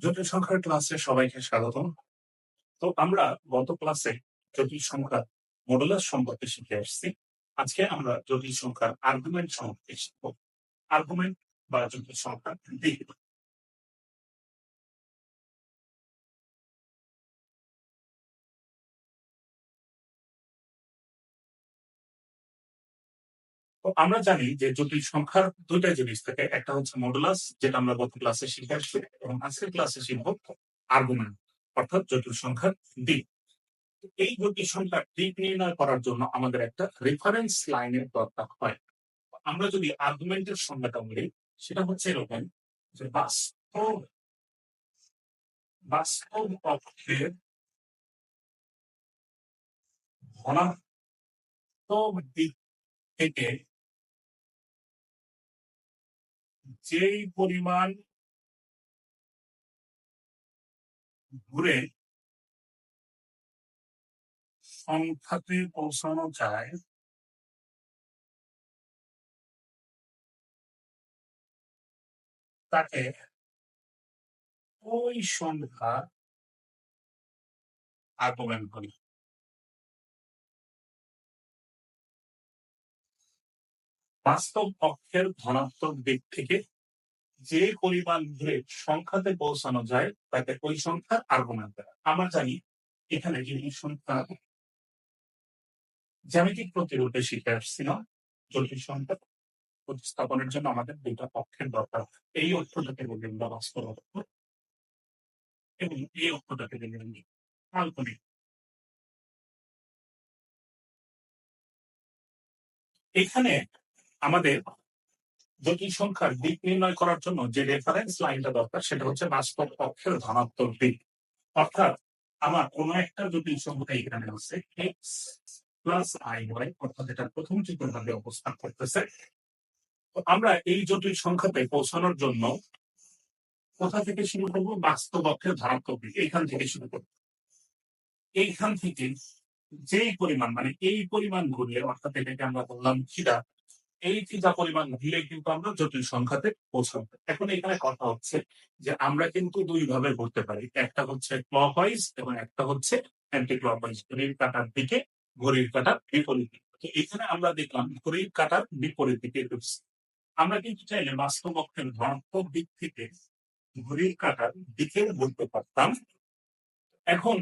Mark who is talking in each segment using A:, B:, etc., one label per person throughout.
A: জটিল সংখ্যার ক্লাসে সবাইকে স্বাগতম। তো আমরা গত ক্লাসে জটিল সংখ্যা মডুলাস সম্পর্কে শিখে আসছি। আজকে আমরা জটিল সংখ্যার আর্গুমেন্ট সম্পর্কে শিখব। আর্গুমেন্ট বা জটিল সংখ্যা দিক। আমরা জানি যে জটিল সংখ্যার দুইটা জিনিস থাকে। একটা হচ্ছে মডুলাস যেটা আমরা গত ক্লাসে শিখে আসছি, এবং আজকের ক্লাসে শিখব আর্গুমেন্ট অর্থাৎ জটিল সংখ্যার দিক। এই জটিল সংখ্যার দিক নির্ণয় করার জন্য আমাদের একটা রেফারেন্স লাইনের দরকার হয়। আমরা যদি আর্গুমেন্টের সংজ্ঞাটা বলি, সেটা হচ্ছে এরকম যে বাস্তব বাস্তব অক্ষের ধনাত্মক দিক থেকে যেই পরিমাণ ঘুরে সংখ্যাতে পৌঁছানো যায় তাকে ওই সংখ্যা আগমন করি বাস্তব অক্ষের ধনাত্মক দিক থেকে যে পরিমাণ ঘুরে সংখ্যাতে পৌঁছানো যায় তাকে ওই সংখ্যার আর্গুমেন্ট দেয়। আমরা জানি এখানে যে সংখ্যা জ্যামিতিক প্রতিরূপে শিখে আসছিলাম জটিল সংখ্যা প্রতিস্থাপনের জন্য আমাদের দুইটা পক্ষের দরকার। এই অর্থটাকে বলি আমরা বাস্তব অর্থ এবং এই অর্থটাকে বলি আমি কাল্পনিক। এখানে আমাদের জটিল সংখ্যার দিক নির্ণয় করার জন্য যে রেফারেন্স লাইনটা দরকার, সেটা হচ্ছে বাস্তব পক্ষের ধনাত্মক দিক। অর্থাৎ আমার কোন একটা জটিল সংখ্যা এখানে হচ্ছে এক্স প্লাস আই ওয়াই অর্থাৎ এটা প্রথম চিত্রভাবে অবস্থান করতেছে। আমরা এই জটিল সংখ্যাতে পৌঁছানোর জন্য কোথা থেকে শুরু করব? বাস্তব অক্ষের ধনাত্মক দিক, এইখান থেকে শুরু করব। এইখান থেকে যেই পরিমাণ মানে এই পরিমাণ ঘুরিয়ে, অর্থাৎ এটাকে আমরা বললাম থিটা এই থিটা পরিমাণ ঘুরিয়ে কিন্তু আমরা জটিল সংখ্যাতে পৌঁছাবো। এখন এখানে কথা হচ্ছে যে আমরা কিন্তু দুই ভাবে ঘুরতে পারি। একটা হচ্ছে ক্লক ওয়াইজ এবং একটা হচ্ছে অ্যান্টি ক্লকওয়াইজ ঘড়ির কাটার দিকে, ঘড়ির কাটার বিপরীত দিকে। তো এখানে আমরা দেখলাম ঘড়ির কাটার বিপরীত দিকে আমরা কিন্তু চাইলে বাস্তব অক্ষের ধনাত্মক দিক থেকে ঘড়ির কাটার দিকে বলতে পারতাম। এখন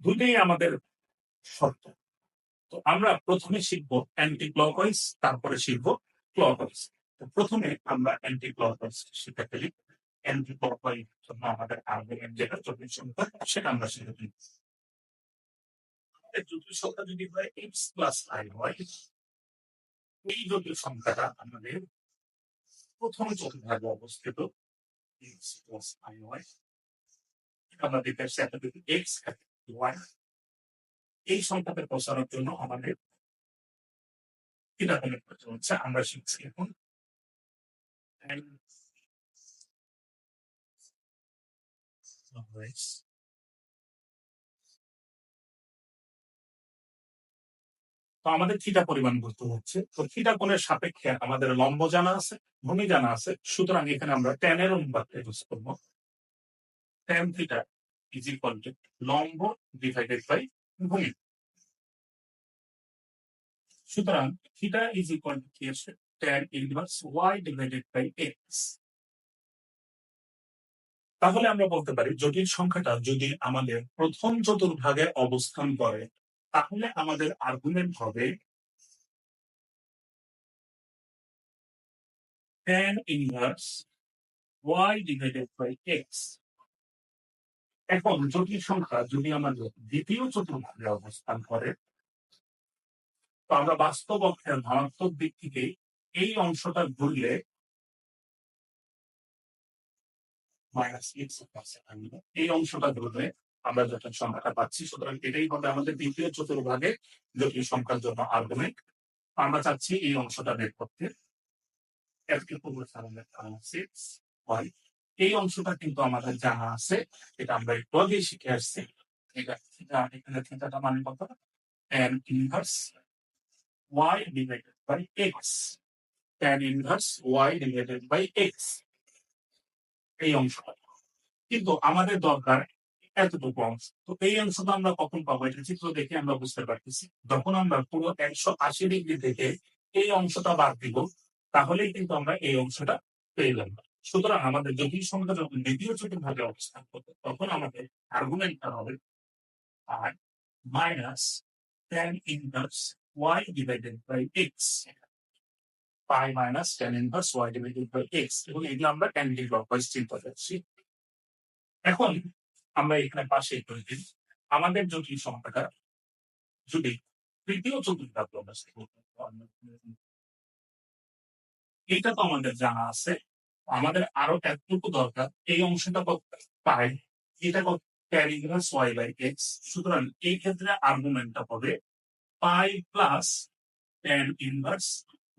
A: দুটোই আমাদের শর্ত। তো আমরা প্রথমে শিখব অ্যান্টি ক্লকওয়াইজ তারপরে শিখব ক্লকওয়াইজ প্রথমে আমরা অ্যান্টি ক্লকওয়াইজ শিখে ফেলি। অ্যান্টি ক্লকওয়াইজ জন্য আমাদের আর্গুমেন্ট যেটা চব্বিশ সংখ্যা সেটা আমরা শিখে ফেলি। জটিল সংখ্যা যদি হয় এক্স প্লাস আই হয় এই জটিল সংখ্যাটা আমাদের প্রথম চতুর্ভাগে অবস্থিত এক্স প্লাস আই ওয়াই আমরা দেখতে এক্স ওয়াই এই সংখ্যাতে পৌঁছানোর জন্য আমাদের কীভাবে করতে হচ্ছে, আমরা শিখছি এখন। তো আমাদের থিটা পরিমাণ বলতে হচ্ছে। তো থিটা কোণের সাপেক্ষে আমাদের লম্ব জানা আছে ভূমি জানা আছে। সুতরাং এখানে আমরা ট্যানের অনুপাত ইউজ করব। Tan theta is equal to লম্ব ডিভাইডেড বাই সুতরাং থিটা ইজ ইকুয়াল টু কি আসে tan inverse y divided by x তাহলে আমরা বলতে পারি, জটিল সংখ্যাটা যদি আমাদের প্রথম চতুর্ভাগে অবস্থান করে, তাহলে আমাদের আর্গুমেন্ট হবে tan inverse y divided by x এখন জটিল সংখ্যা যদি আমাদের দ্বিতীয় চতুর্ভাগে অবস্থান করে, তো আমরা বাস্তব অক্ষের ধনাত্মক দিক থেকে এই অংশটা ঘুরলে এই অংশটা ধরলে আমরা যখন সংখ্যাটা পাচ্ছি, সুতরাং এটাই হবে আমাদের দ্বিতীয় চতুর্ভাগে জটিল সংখ্যার জন্য আর্গুমেন্ট আমরা চাচ্ছি এই অংশটা বের করতে। এই অংশটা কিন্তু আমাদের জানা আছে, এটা আমরা একটু আগেই শিখে আসছি। এখানে থিটাটা মানে কত? N inverse y divided by x tan inverse y divided by x এই অংশটা। কিন্তু আমাদের দরকার এতটুকু অংশ। তো এই অংশটা আমরা কখন পাবো? এটা চিত্র দেখে আমরা বুঝতে পারতেছি। যখন আমরা পুরো একশো আশি ডিগ্রি থেকে এই অংশটা বাদ দিব, তাহলেই কিন্তু আমরা এই অংশটা পেয়ে যাব। সুতরাং আমাদের জটিল সংখ্যা যখন দ্বিতীয় জটিল ভাগে অবস্থান করবে, তখন আমাদের আর্গুমেন্টটা হবে আর minus tan inverse y divided by x pi minus tan inverse y divided by x, এবং এগুলো আমরা অ্যান্টি ক্লকওয়াইজ চিন্তা করছি এখন আমরা এখানে পাশে করে দিই আমাদের জটিল সংখ্যাটা যদি তৃতীয় চতুর্থাংশ অবস্থা এটা তো আমাদের জানা আছে। আমাদের আরও এতটুকু দরকার, এই অংশটা পাই? এটা কত? tan ওয়াই বাই x সুতরাং এই ক্ষেত্রে আর্গুমেন্টটা হবে pi plus tan inverse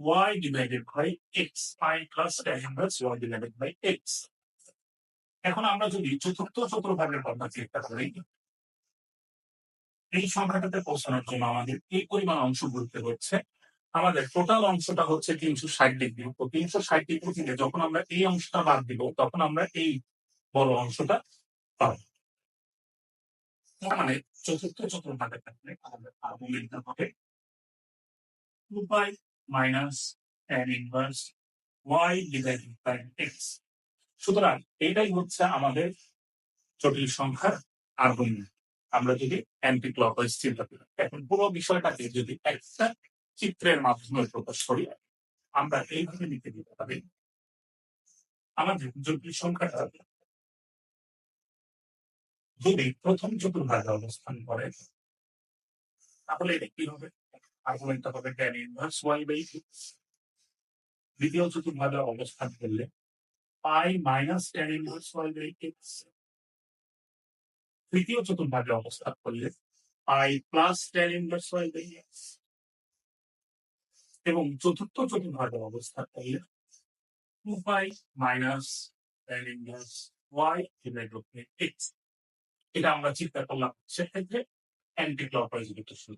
A: y divided by x pi plus tan inverse y divided by x এখন আমরা যদি চতুর্থ চতুর্ভাগের কথা চিন্তা করি, এই সংখ্যাটাতে পৌঁছানোর জন্য আমাদের এই পরিমাণ অংশ ঘুরতে হচ্ছে? আমাদের টোটাল অংশটা হচ্ছে তিনশো ষাট ডিগ্রি তো তিনশো ষাট ডিগ্রি থেকে যখন আমরা এই অংশটা বাদ দিব, তখন আমরা এই বড় অংশটা পাবো। মানে চতুর্থ চতুর্ভাগের ক্ষেত্রে আমাদের আর্গুমেন্টটা হবে two pi minus tan inverse y divided by x সুতরাং এটাই হচ্ছে আমাদের জটিল সংখ্যার আর্গুমেন্ট আমরা যদি অ্যান্টি ক্লকওয়াইজ চিন্তা করি, এখন পুরো বিষয়টাকে যদি একটা চিত্রের মাধ্যমে প্রকাশ করি। আমরা এইভাবে লিখে দিতে পারি। আমাদের জটিল সংখ্যাটা যদি প্রথম চতুর্ভাগে অবস্থান করে, তাহলে এটা কি হবে? আর্গুমেন্টটা হবে tan inverse y by two দ্বিতীয় চতুর্ভাগে অবস্থান করলে pi minus tan inverse y by x তৃতীয় চতুর্ভাগে অবস্থান করলে pi plus tan inverse y by x এবং চতুর্থ চতুর্ভাগে অবস্থান করলে টু পাই মাইনাস ইনভার্স এটা আমরা চিন্তা করলাম সেক্ষেত্রে অ্যান্টি ক্লকওয়াইজ রোটেশন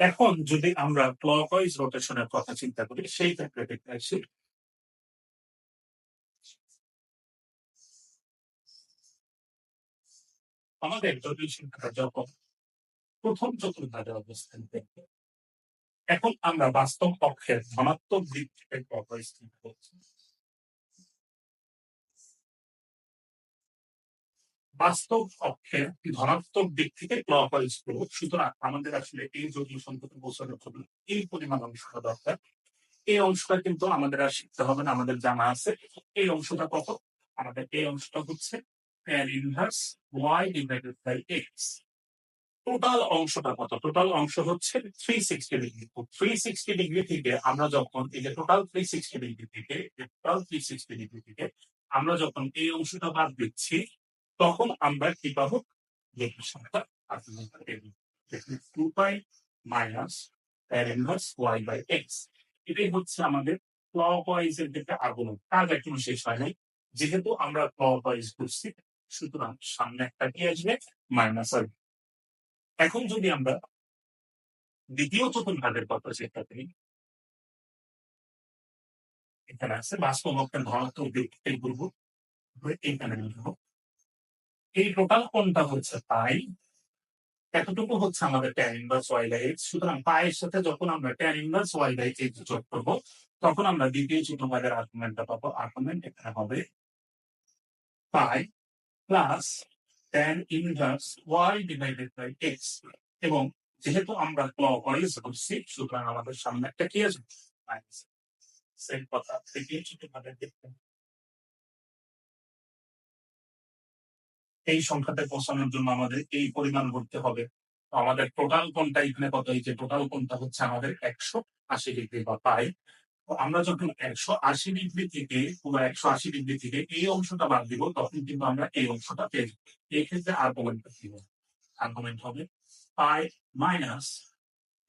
A: এখন যদি আমরা ক্লকওয়াইজ রোটেশনের কথা চিন্তা করি, সেই ক্ষেত্রে দেখতে আসি আমাদের জটিল সংখ্যাটা যখন প্রথম চতুর্ভাগে অবস্থান করবে এখন আমরা বাস্তব পক্ষের ধনাত্মক দিক থেকে চিন্তা করছি বাস্তব পক্ষের ধনাত্মক দিক থেকে ক্লকওয়াইজ করব সুতরাং আমাদের আসলে এই জটিল সংখ্যাটা বোঝানোর জন্য এই পরিমাণ অংশটা দরকার। এই অংশটা কিন্তু আমাদের আর শিখতে হবে না, আমাদের জানা আছে। এই অংশটা কত? আমাদের এই অংশটা হচ্ছে tan inverse y divided by x? Total অংশটা কত? টোটাল অংশ হচ্ছে three sixty degree three sixty degree থেকে আমরা যখন এই যে টোটাল থ্রি সিক্সটি ডিগ্রি থেকে টোটাল থ্রি সিক্সটি ডিগ্রি থেকে আমরা যখন এই অংশটা বাদ দিচ্ছি, তখন আমরা কি পাবো? সংখ্যা two pi minus inverse y by x এটাই হচ্ছে আমাদের ক্লকওয়াইজ এর দিকে আগুন কাজ এখনও শেষ হয় নাই যেহেতু আমরা ক্লকওয়াইজ করছি সুতরাং সামনে একটা কি আসবে? মাইনাস আসবে এখন যদি আমরা দ্বিতীয় চতুর্ভাগের কথা চিন্তা করি, এখানে আছে বাস্তব অক্ষের ধনাত্মক দিক থেকে বলব লিখব এই টোটাল কোনটা হচ্ছে পাই। এতটুকু হচ্ছে আমাদের tan inverse y by x সুতরাং পায়ের সাথে যখন আমরা tan inverse y by x যোগ করব, তখন আমরা দ্বিতীয় চতুর্ভাগের আর্গুমেন্টটা পাবো। আর্গুমেন্ট এখানে হবে pi plus tan inverse y divided by x এবং যেহেতু আমরা ক্লকওয়াইজ করছি সুতরাং আমাদের সামনে একটা কি আছে। মাইনাস সেম কথা তৃতীয় চতুর্ভাগের দেখতে এই সংখ্যাতে পৌঁছানোর জন্য আমাদের এই পরিমাণ করতে হবে। আমাদের টোটাল কোনটা, এখানে কত যে টোটাল কোনটা হচ্ছে আমাদের একশো আশি ডিগ্রি বা পাই আমরা যখন একশো আশি ডিগ্রি থেকে পুরো একশো আশি ডিগ্রি থেকে এই অংশটা বাদ দিব, তখন কিন্তু আমরা এই অংশটা পেয়ে যাব। এই ক্ষেত্রে আর্গুমেন্ট দিব আর্গুমেন্ট হবে pi minus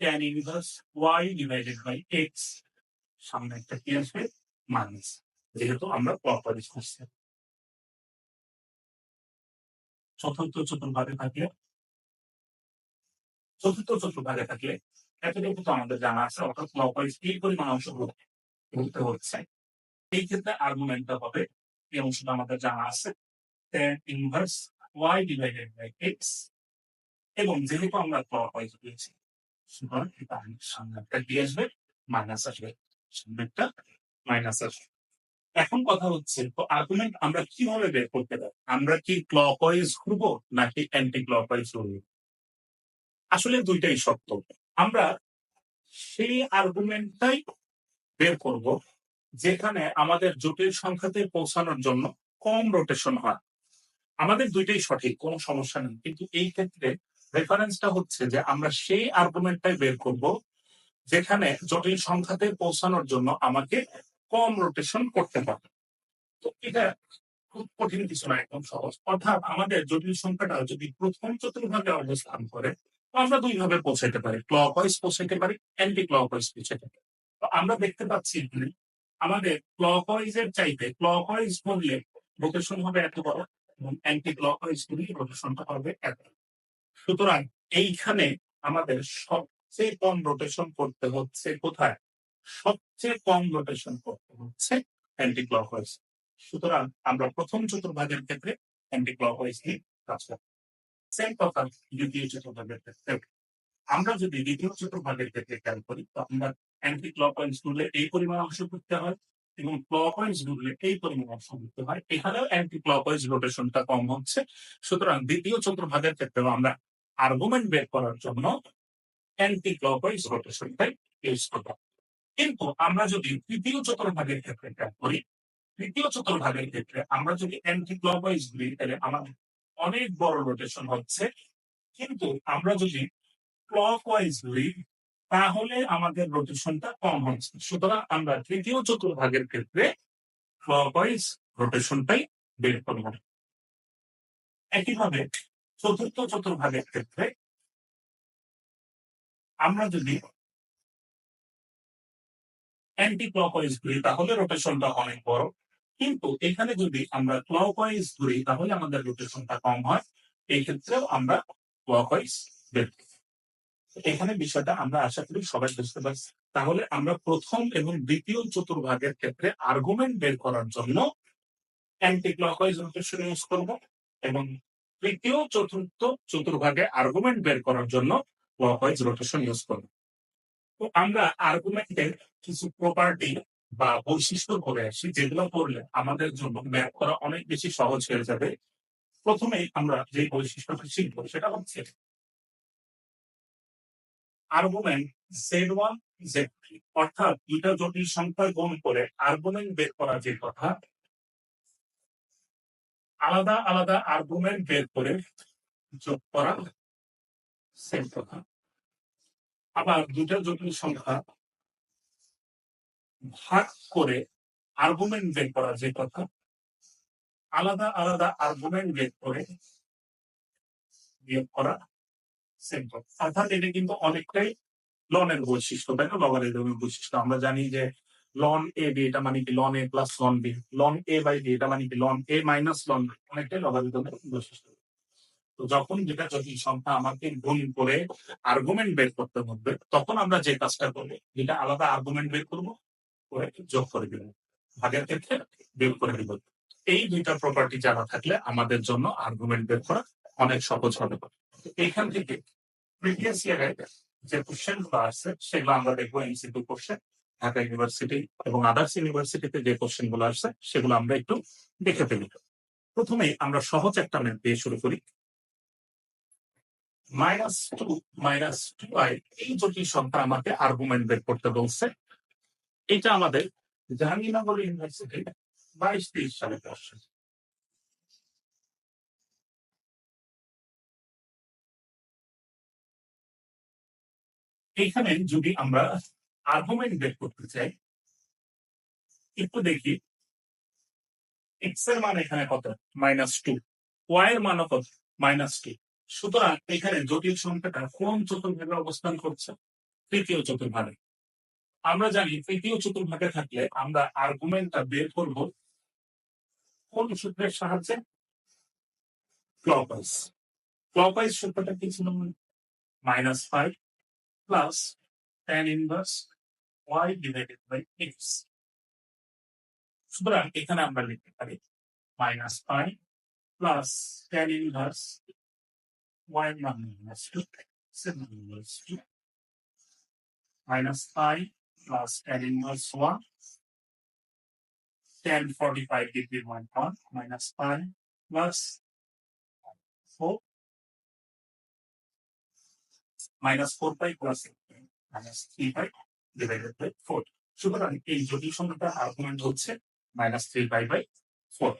A: tan inverse y divided by x সামনে একটা কি আসবে? মাইনাস যেহেতু আমরা ক্লকওয়াইজ করছি। চতুর্থ চতুর্ভাগে থাকলে, চতুর্থ চতুর্ভাগে থাকলে, এতটুকু তো আমাদের জানা আছে, অর্থাৎ ক্লকওয়াইজ এই পরিমাণ অংশ ঘুরতে হচ্ছে। এই ক্ষেত্রে আর্গুমেন্টটা হবে, এই অংশটা আমাদের জানা আছে। Tan inverse y divided by x এবং যেহেতু আমরা ক্লকওয়াইজ দিয়েছি, সুতরাং এটা সামনে একটা আসবে মাইনাস আসবে, সামনে মাইনাস আসবে। এখন কথা হচ্ছে, তো আর্গুমেন্ট আমরা কীভাবে বের করতে পারি? আমরা কি ক্লকওয়াইজ ঘুরবো নাকি অ্যান্টি ক্লকওয়াইজ ঘুরবো আসলে দুইটাই সত্য। আমরা সেই আর্গুমেন্টটাই বের করব, যেখানে আমাদের জটিল সংখ্যাতে পৌঁছানোর জন্য কম রোটেশন হয়। আমাদের দুইটাই সঠিক, কোনো সমস্যা নেই। কিন্তু এই ক্ষেত্রে রেফারেন্সটা হচ্ছে যে আমরা সেই আর্গুমেন্টটাই বের করব, যেখানে জটিল সংখ্যাতে পৌঁছানোর জন্য আমাকে কম রোটেশন করতে হবে। তো এটা খুব কঠিন কিছু না, একদম সহজ। অর্থাৎ আমাদের জটিল সংখ্যাটা যদি প্রথম চতুর্ভাগে অবস্থান করে আমরা দুইভাবে পৌঁছাইতে পারি। ক্লক ওয়াইজ পৌঁছাইতে পারি অ্যান্টি ক্লক ওয়াইজ পৌঁছাইতে পারি। আমরা দেখতে পাচ্ছি আমাদের ক্লক ওয়াইজ এর চাইতে ক্লক ওয়াইজ করলে রোটেশন হবে এত বড় এবং অ্যান্টি ক্লক ওয়াইজ করলে রোটেশনটা হবে এত। সুতরাং এইখানে আমাদের সবচেয়ে কম রোটেশন করতে হচ্ছে কোথায়? সবচেয়ে কম রোটেশন করতে হচ্ছে অ্যান্টি ক্লক ওয়াইজ সুতরাং আমরা প্রথম চতুর্ভাগের ক্ষেত্রে অ্যান্টি ক্লক ওয়াইজ নিয়ে কাজ করব। সেম কথা দ্বিতীয় চতুর্ভাগের ক্ষেত্রে আমরা যদি দ্বিতীয় চতুর্ভাগের ক্ষেত্রে খেয়াল করি, তো আমরা অ্যান্টি ক্লক ওয়াইজ ঘুরলে এই পরিমাণ অংশ করতে হয় এবং ক্লক ওয়াইজ ঘুরলে এই পরিমাণ অংশ করতে হয়। এখানেও অ্যান্টি ক্লক ওয়াইজ রোটেশনটা কম হচ্ছে। সুতরাং দ্বিতীয় চতুর্ভাগের ক্ষেত্রেও আমরা আর্গুমেন্ট বের করার জন্য অ্যান্টি ক্লক ওয়াইজ রোটেশনটাই ইউজ করব। কিন্তু আমরা যদি তৃতীয় চতুর্ভাগের ক্ষেত্রে খেয়াল করি, তৃতীয় চতুর্ভাগের ক্ষেত্রে আমরা যদি অ্যান্টি ক্লকওয়াইজ ঘুরি তাহলে আমাদের অনেক বড় রোটেশন হচ্ছে, কিন্তু আমরা যদি ক্লকওয়াইজ ঘুরি তাহলে আমাদের রোটেশনটা কম হচ্ছে। সুতরাং আমরা তৃতীয় চতুর্ভাগের ক্ষেত্রে ক্লকওয়াইজ রোটেশনটাই বের করব। একইভাবে চতুর্থ চতুর্ভাগের ক্ষেত্রে আমরা যদি অ্যান্টি ক্লকওয়াইজ ঘুরি তাহলে রোটেশনটা অনেক বড়। কিন্তু এখানে যদি আমরা ক্লকওয়াইজ ঘুরি তাহলে আমাদের রোটেশনটা কম হয়। এই ক্ষেত্রেও আমরা ক্লকওয়াইজ বের করি। এখানে বিষয়টা আমরা আশা করি সবাই বুঝতে পারছি। তাহলে আমরা প্রথম এবং দ্বিতীয় চতুর্ভাগের ক্ষেত্রে আর্গুমেন্ট বের করার জন্য অ্যান্টি ক্লকওয়াইজ রোটেশন ইউজ করব এবং তৃতীয়, চতুর্থ, চতুর্ভাগে আর্গুমেন্ট বের করার জন্য ক্লকওয়াইজ রোটেশন ইউজ করব। তো আমরা আর্গুমেন্টের কিছু প্রপার্টি বা বৈশিষ্ট্য করে আসি যেগুলো করলে আমাদের জন্য ম্যাপ করা অনেক বেশি সহজ হয়ে যাবে। প্রথমেই আমরা যে বৈশিষ্ট্যটা শিখব সেটা হচ্ছে argument Z one Z three অর্থাৎ দুইটা জটিল সংখ্যা গুণ করে আর্গুমেন্ট বের করা যে কথা, আলাদা আলাদা আর্গুমেন্ট বের করে যোগ করা সেম কথা। আবার দুটা জটিল সংখ্যা ভাগ করে আর্গুমেন্ট বের করা যে কথা, আলাদা আলাদা আর্গুমেন্ট বের করে বিয়োগ করা সেম অর্থাৎ এটা কিন্তু অনেকটাই লনের বৈশিষ্ট্য, তাই না? লগারিদমের বৈশিষ্ট্য। আমরা জানি যে লন এ বি এটা মানে কি? Ln A plus ln B ln A by B এটা মানে কি? Ln A minus ln B অনেকটাই লগারিদমের বৈশিষ্ট্য। তো যখন যেটা জটিল সংখ্যা আমাকে গুণ করে আর্গুমেন্ট বের করতে হবে তখন আমরা যে কাজটা করব যেটা আলাদা আর্গুমেন্ট বের করব, করে যোগ করে দিব। ভাগের ক্ষেত্রে বের করে দিব। এই দুইটা প্রপার্টি জানা থাকলে আমাদের জন্য আর্গুমেন্ট বের করা অনেক সহজ হবে। তো এইখান থেকে প্রিভিয়াস ইয়ারে যে কোশ্চেনগুলো আসছে, সেগুলো আমরা দেখব এমসিকিউ কোশ্চেন ঢাকা ইউনিভার্সিটি এবং আদার্স ইউনিভার্সিটিতে যে কোশ্চেনগুলো আসছে, সেগুলো আমরা একটু দেখে ফেলি। প্রথমেই আমরা সহজ একটা ম্যাথ দিয়ে শুরু করি। Minus two minus two i এই জটিল সংখ্যা আমাকে আর্গুমেন্ট বের করতে বলছে। এটা আমাদের জাহাঙ্গীরনগর ইউনিভার্সিটি বাইশ, তেইশ সালে আসছে এখানে যদি আমরা আর্গুমেন্ট বের করতে চাই, একটু দেখি। এক্সের মান এখানে কত? মাইনাস টু ওয়াই এর মানও কত? মাইনাস টু সুতরাং এখানে জটিল সংখ্যাটা কোন চতুর্ভাগে অবস্থান করছে? তৃতীয় চতুর্ভাগে। আমরা জানি তৃতীয় চতুর্ভাগে থাকলে আমরা আর্গুমেন্টটা বের করব কোন সূত্রের সাহায্যে? ক্লকওয়াইজ ক্লকওয়াইজ সূত্রটা কি ছিল? Minus five plus tan inverse y divided by x. সুতরাং এখানে আমরা লিখতে পারি minus pi plus tan inverse y minus two inverse two minus pi plus tan inverse one tan 45 degree 1 1 minus pi plus 4 minus 4 pi plus minus 3 pi divided by 4 সুতরাং এই জটিল সংখ্যাটা argument হচ্ছে minus three pi by four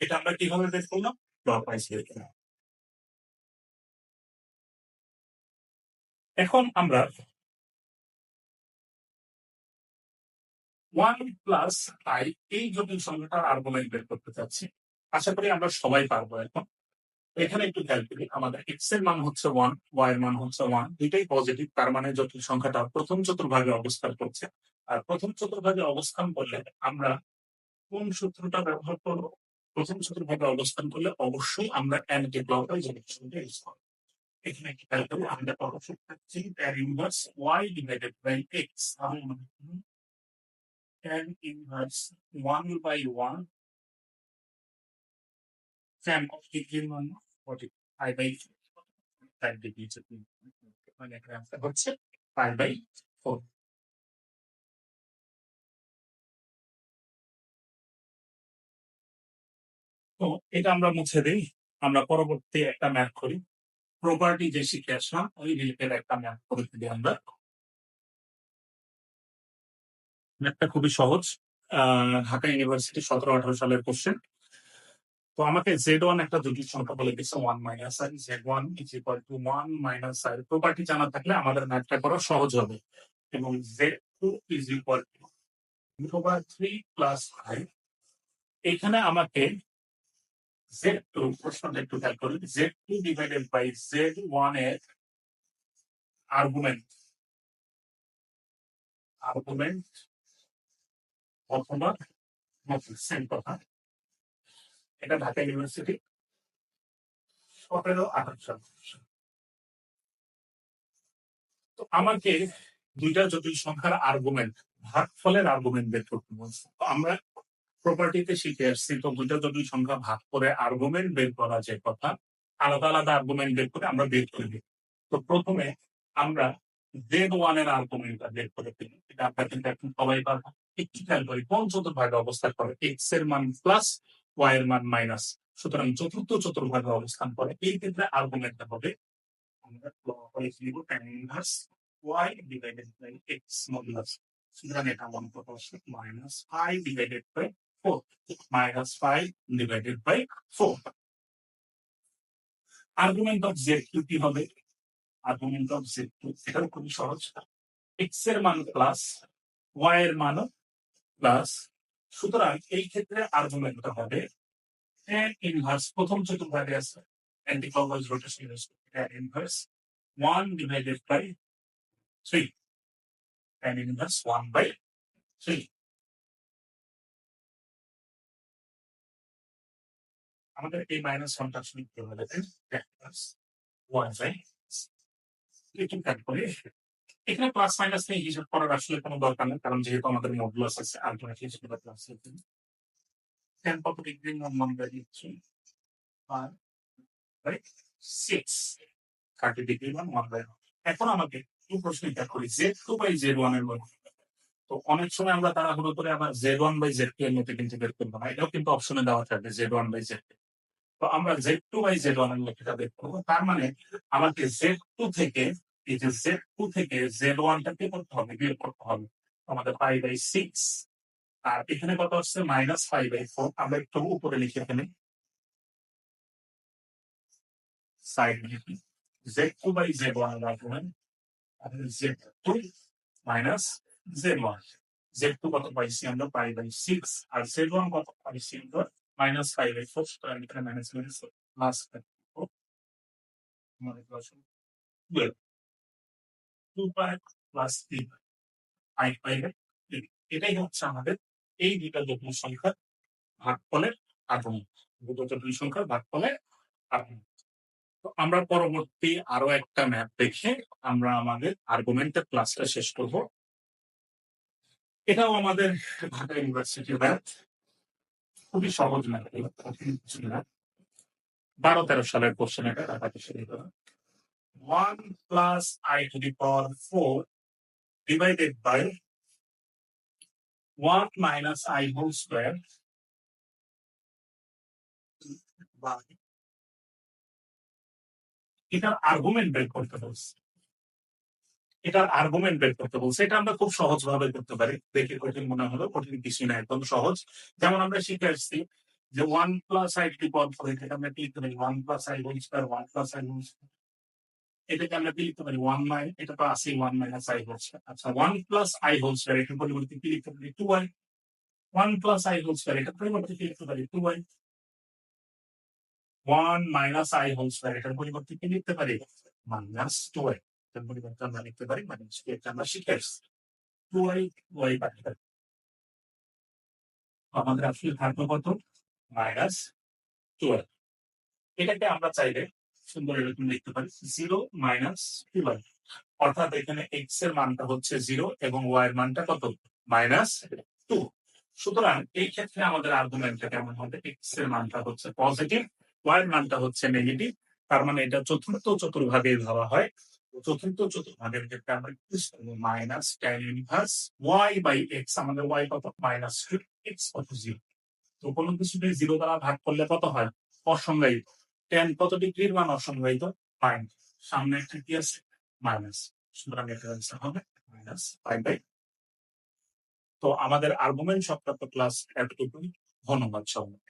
A: এটা আমরা কীভাবে বের করলাম? ক্লক বের করলাম। এখন আমরা ওয়ান প্লাস আই এই জটিল সংখ্যাটার আর্গুমেন্ট বের করতে চাচ্ছি। আশা করি আমরা সবাই পারব এখন। এখানে একটু খেয়াল করি। আমাদের এক্সের মান হচ্ছে ওয়ান ওয়াই এর মান হচ্ছে ওয়ান দুইটাই পজিটিভ তার মানে জটিল সংখ্যাটা প্রথম চতুর্ভাগে অবস্থান করছে। আর প্রথম চতুর্ভাগে অবস্থান করলে আমরা কোন সূত্রটা ব্যবহার করব? প্রথম চতুর্ভাগে অবস্থান করলে অবশ্যই আমরা অ্যান্টি ক্লক ওয়াইজ সংখ্যা ইউজ করব। এখানে কি খেয়াল করি আমরা অবশ্যই পাচ্ছি tan inverse y divided by x tan inverse 1 by 1 tan of degree 1 45 by 5 degree এখানে answer হচ্ছে 5 by 4 তো এটা আমরা মুছে দিই। আমরা পরবর্তী একটা ম্যাথ করি। প্রপার্টি যে শিখে আসলাম, ওই রিলেটেড একটা ম্যাথ করে দিই আমরা। ম্যাথটা খুবই সহজ। ঢাকা ইউনিভার্সিটি সতেরো আঠারো সালের কোশ্চেন তো আমাকে জেড ওয়ান একটা জটিল সংখ্যা বলে দিচ্ছে one minus i Z one is equal to one minus i property জানা থাকলে আমাদের ম্যাথটা করা সহজ হবে। এবং Z two is equal to by three plus five এখানে আমাকে জেড টু প্রশ্নটা একটু খেয়াল করি Z two divided by Z ওয়ানের আর্গুমেন্ট আর্গুমেন্ট অথবা সেম কথা। এটা ঢাকা ইউনিভার্সিটি। সতেরো সাল। তো আমাকে দুইটা জটিল সংখ্যার আর্গুমেন্ট ভাগফলের আর্গুমেন্ট বের করতে বলছে। তো আমরা প্রপার্টিতে শিখে আসছি, তো দুইটা জটিল সংখ্যা ভাগ করে আর্গুমেন্ট বের করা যে কথা, আলাদা আলাদা আর্গুমেন্ট বের করে আমরা বের করে দিই। তো প্রথমে আমরা জেড ওয়ানের আর্গুমেন্টটা বের করে দিই। এটা আমরা কিন্তু এখন সবাই পারব একটু খেয়াল করি, কোন চতুর্ভাগে অবস্থান করে এক্সের মান প্লাস ওয়াই এর মান মাইনাস সুতরাং চতুর্থ চতুর্ভাগে অবস্থান করে। এই ক্ষেত্রে হবে এটা মন minus five divided four minus five divided four argument of Z হবে? অফ জেড টু এটাও খুবই সহজ। এক্সের মান প্লাস ওয়াই এর মানও প্লাস সুতরাং এই ক্ষেত্রে আর্গুমেন্টটা হবে tan ইনভার্স প্রথম চতুর্ভাগে আছে anti clockwise rotation tan inverse 1 divided by 3 tan inverse 1 by 3 আমাদের এই মাইনাস ওয়ানটা আসলে কি হবে 1 বাই একটু কাট করে এখানে প্লাস মাইনাস নিয়ে হিসাব করার আসলে কোনো দরকার নেই, কারণ যেহেতু আমাদের মডুলাস আছে আলটিমেটলি সেটা প্লাস টেন কত ডিগ্রি নর্মাল বেরিয়েছে আর by six thirty degree one one by এখন আমাকে টু প্রশ্ন এটা করি জেড টু বাই জেড ওয়ানের মধ্যে। তো অনেক সময় আমরা তাড়াহুড়ো করে আবার Z one by Z two এর মধ্যে কিন্তু বের করব না, এটাও কিন্তু অপশনে দেওয়া থাকবে জেড ওয়ান বাই জেড তো আমরা জেড টু বাই জেড ওয়ানের লেখাটা বের করব, তার মানে আমাকে জেড টু থেকে এই যে জেড টু থেকে জেড ওয়ানটাকে করতে হবে, বের করতে হবে। আমাদের ফাইভ বাই সিক্স আর এখানে কত হচ্ছে মাইনাস ফাইভ বাই ফোর আমরা একটু উপরে লিখে ফেলি। সাইড লিখি Z two by Z one রাখবেন Z two minus Z one Z two কত পাইছি আমরা? ফাইভ বাই সিক্স আর জেড ওয়ান কত পাইছি আমরা? মাইনাস ফাইভ বাই ফোর এখানে minus minus plus twelve two pi plus three five five এটাই হচ্ছে আমাদের এই দুটা জটিল সংখ্যার ভাগফলের আগমন। দুটো জটিল সংখ্যার ভাগফলের আগমন। তো আমরা পরবর্তী আরও একটা ম্যাপ দেখে আমরা আমাদের আর্গুমেন্টের ক্লাসটা শেষ করব। এটাও আমাদের ঢাকা ইউনিভার্সিটির ম্যাথ খুবই সহজ ম্যাথ বারো তেরো সালের কোশ্চেন এটা ঢাকা বিশ্ববিদ্যালয়। One plus i to the power four divided by one minus i whole square by এটার আর্গুমেন্ট বের করতে বলছে। এটার আর্গুমেন্ট বের করতে বলছে। এটা আমরা খুব সহজ ভাবে করতে পারি। দেখে কঠিন মনে হলো কঠিন কিছুই না, একদম সহজ। যেমন আমরা শিখে আসছি যে ওয়ান প্লাস আই টু পদ করে এটাকে আমরা কি পারি one plus i whole square one plus i whole এটাকে আমরা কি লিখতে পারি? ওয়ান মাই এটা তো আসি ওয়ান মাইনাস আই হোল আচ্ছা one plus i whole square এটার পরিবর্তে কি লিখতে পারি? Two y one plus i whole square এটার পরিবর্তে কি লিখতে পারি? Two y one minus i whole square এটার পরিবর্তে কি লিখতে পারি? মাইনাস টু ওয়াই এটার পরিবর্তে আমরা লিখতে পারি মাইনাস টু এটা আমরা শিখে আসছি টু ওয়াই ওয়াই পাঠাতে আমাদের আসলে থাকবে কত? মাইনাস টুয়েলভ এটাকে আমরা চাইলে সুন্দর এরকম লিখতে পারি জিরো মাইনাস টুয়েলভ অর্থাৎ এখানে এক্সের মানটা হচ্ছে জিরো এবং ওয়াই এর মানটা কত? মাইনাস টু সুতরাং এই ক্ষেত্রে আমাদের আর্গুমেন্টটা কেমন হবে? এক্সের মানটা হচ্ছে পজিটিভ ওয়াই এর মানটা হচ্ছে নেগেটিভ তার মানে এটা চতুর্থ চতুর্ভাগে ভাবা হয়। চতুর্থ চতুর্ভাগের ক্ষেত্রে আমরা মাইনাস ওয়াই বাই এক্স আমাদের ওয়াই কত? মাইনাস টু এক্স কত জিরো তো কোনো কিছুকে জিরো দ্বারা ভাগ করলে কত হয়? অসংজ্ঞায়িত। টেন কত ডিগ্রির মান অসংজ্ঞায়িত হয় সামনে একটা কি আছে? মাইনাস সুতরাং এটা হবে মাইনাস ফাইভ বাই তো আমাদের আর্গুমেন্ট সপ্তাহ ক্লাস এতটুকুই। ধন্যবাদ সবাই